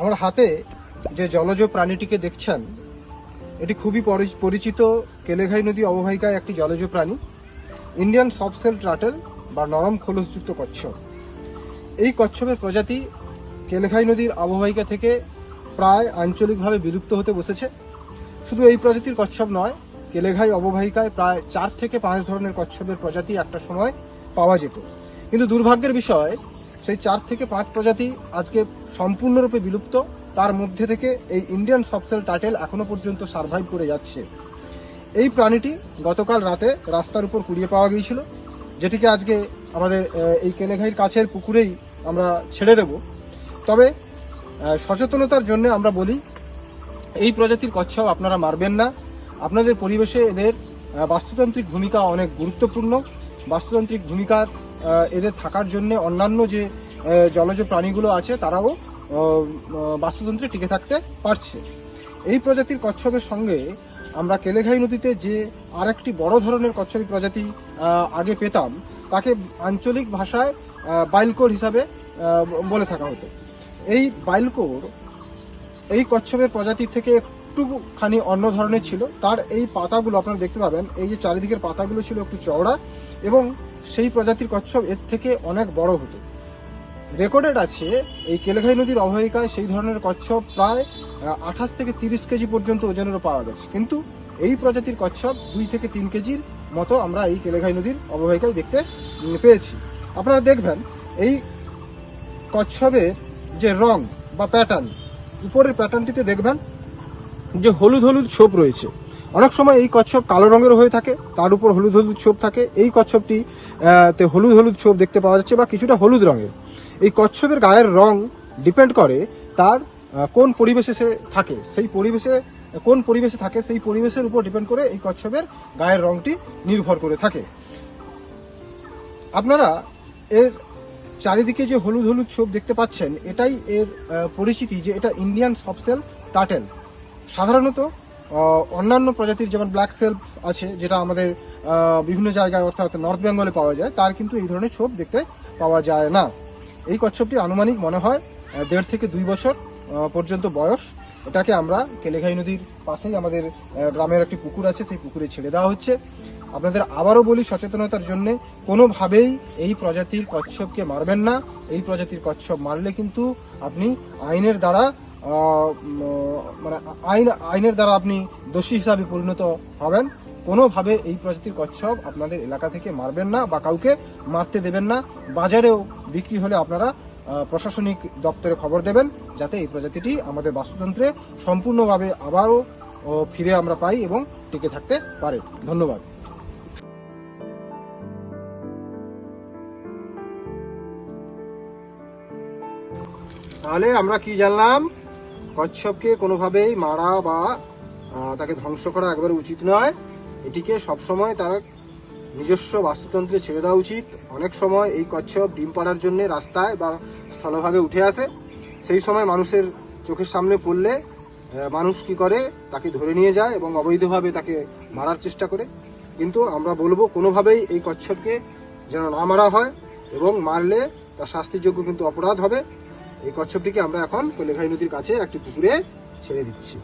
আমার হাতে যে জলজ প্রাণীটিকে দেখছেন, এটি খুবই পরিচিত কেলেঘাই নদী অববাহিকায় একটি জলজ প্রাণী, ইন্ডিয়ান সফসেল ট্রাটেল বা নরম খোলসযুক্ত কচ্ছপ। এই কচ্ছপের প্রজাতি কেলেঘাই নদীর অববাহিকা থেকে প্রায় আঞ্চলিকভাবে বিলুপ্ত হতে বসেছে। শুধু এই প্রজাতির কচ্ছপ নয়, কেলেঘাই অববাহিকায় প্রায় চার থেকে পাঁচ ধরনের কচ্ছপের প্রজাতি একটা সময় পাওয়া যেত। কিন্তু দুর্ভাগ্যের বিষয় সেই চার থেকে পাঁচ প্রজাতি আজকে সম্পূর্ণরূপে বিলুপ্ত। তার মধ্যে থেকে এই ইন্ডিয়ান সফসেল টাটেল এখনও পর্যন্ত সার্ভাইভ করে যাচ্ছে। এই প্রাণীটি গতকাল রাতে রাস্তার উপর কুড়িয়ে পাওয়া গিয়েছিল যেটিকে আজকে আমাদের এই কেলেঘাইয়ের কাছের পুকুরেই আমরা ছেড়ে দেব। তবে সচেতনতার জন্য আমরা বলি এই প্রজাতির কচ্ছপ আপনারা মারবেন না। আপনাদের পরিবেশে এদের বাস্তুতান্ত্রিক ভূমিকা অনেক গুরুত্বপূর্ণ। বাস্তুতান্ত্রিক ভূমিকা আহ, এদের থাকার জন্য অন্যান্য যে জলজ প্রাণীগুলো আছে, তারাও বাস্তুতন্ত্রে টিকে থাকতে পারছে। এই প্রজাতির কচ্ছপের সঙ্গে আমরা কেলেঘাই নদীতে যে আরেকটি বড় ধরনের কচ্ছপী প্রজাতি আগে পেতাম, তাকে আঞ্চলিক ভাষায় বাইলকোর হিসাবে বলে থাকা হতো। এই বাইলকোর এই কচ্ছপের প্রজাতি থেকে একটুখানি অন্য ধরনের ছিল। তার এই পাতাগুলো আপনারা দেখতে পাবেন, এই যে চারিদিকের পাতাগুলো ছিল একটু চওড়া এবং সেই প্রজাতির কচ্ছপ এর থেকে অনেক বড় হতো। রেকর্ডেড আছে, এই কেলেঘাই নদীর অববাহিকায় সেই ধরনের কচ্ছপ প্রায় আঠাশ থেকে তিরিশ কেজি পর্যন্ত ওজনেরও পাওয়া গেছে। কিন্তু এই প্রজাতির কচ্ছপ দুই থেকে তিন কেজির মতো আমরা এই কেলেঘাই নদীর অববাহিকায় দেখতে পেয়েছি। আপনারা দেখবেন, এই কচ্ছপের যে রং বা প্যাটার্ন উপরের প্যাটার্নটিতে দেখবেন যে হলুদ হলুদ ছোপ রয়েছে। অনেক সময় এই কচ্ছপ কালো রঙের হয়ে থাকে, তার উপর হলুদ হলুদ ছোপ থাকে। এই কচ্ছপটি তে হলুদ হলুদ ছোপ দেখতে পাওয়া যাচ্ছে বা কিছুটা হলুদ রঙের। এই কচ্ছপের গায়ের রং ডিপেন্ড করে তার কোন পরিবেশে সে থাকে। সেই পরিবেশে, কোন পরিবেশে থাকে, সেই পরিবেশের উপর ডিপেন্ড করে এই কচ্ছপের গায়ের রংটি নির্ভর করে থাকে। আপনারা এর চারিদিকে যে হলুদ হলুদ ছোপ দেখতে পাচ্ছেন, এটাই এর পরিচিতি যে এটা ইন্ডিয়ান সফসেল টাটেল। সাধারণত অন্যান্য প্রজাতির যেমন ব্ল্যাক সেলফ আছে, যেটা আমাদের বিভিন্ন জায়গায় অর্থাৎ নর্থ বেঙ্গলে পাওয়া যায়, তার কিন্তু এই ধরনের ছোপ দেখতে পাওয়া যায় না। এই কচ্ছপটি আনুমানিক মনে হয় দেড় থেকে দুই বছর পর্যন্ত বয়স। এটাকে আমরা কেলেঘাই নদীর পাশেই আমাদের গ্রামের একটি পুকুর আছে, সেই পুকুরে ছেড়ে দেওয়া হচ্ছে। আপনাদের আবারও বলি, সচেতনতার জন্য, কোনোভাবেই এই প্রজাতির কচ্ছপকে মারবেন না। এই প্রজাতির কচ্ছপ মারলে কিন্তু আপনি আইনের দ্বারা মানে আইন, আইনের দ্বারা আপনি দোষী হিসাবে পরিণত হবেন, কোনোভাবে এই প্রজাতির কচ্ছপ আপনাদের এলাকা থেকে মারবেন না বা কাউকে মারতে দেবেন না। বাজারেও বিক্রি হলে আপনারা প্রশাসনিক দপ্তরে খবর দেবেন, যাতে এই প্রজাতিটি আমাদের বাস্তুতন্ত্রে সম্পূর্ণভাবে আবারও ফিরে আমরা পাই এবং টিকে থাকতে পারে। ধন্যবাদ। তাহলে আমরা কি জানলাম? কচ্ছপকে কোনোভাবেই মারা বা তাকে ধ্বংস করা একবারে উচিত নয়। এটিকে সবসময় তার নিজস্ব বাস্তুতন্ত্রে ছেড়ে দেওয়া উচিত। অনেক সময় এই কচ্ছপ ডিম পাড়ার জন্য রাস্তায় বা স্থলভাগে উঠে আসে। সেই সময় মানুষের চোখের সামনে পড়লে মানুষ কি করে? তাকে ধরে নিয়ে যায় এবং অবৈধভাবে তাকে মারার চেষ্টা করে। কিন্তু আমরা বলব, কোনোভাবেই এই কচ্ছপকে যেন না মারা হয় এবং মারলে তার শাস্তিযোগ্য কিন্তু অপরাধ হবে। এই কচ্ছপটিকে আমরা এখন কলেঘাই নদীর কাছে একটি পুকুরে ছেড়ে দিচ্ছি।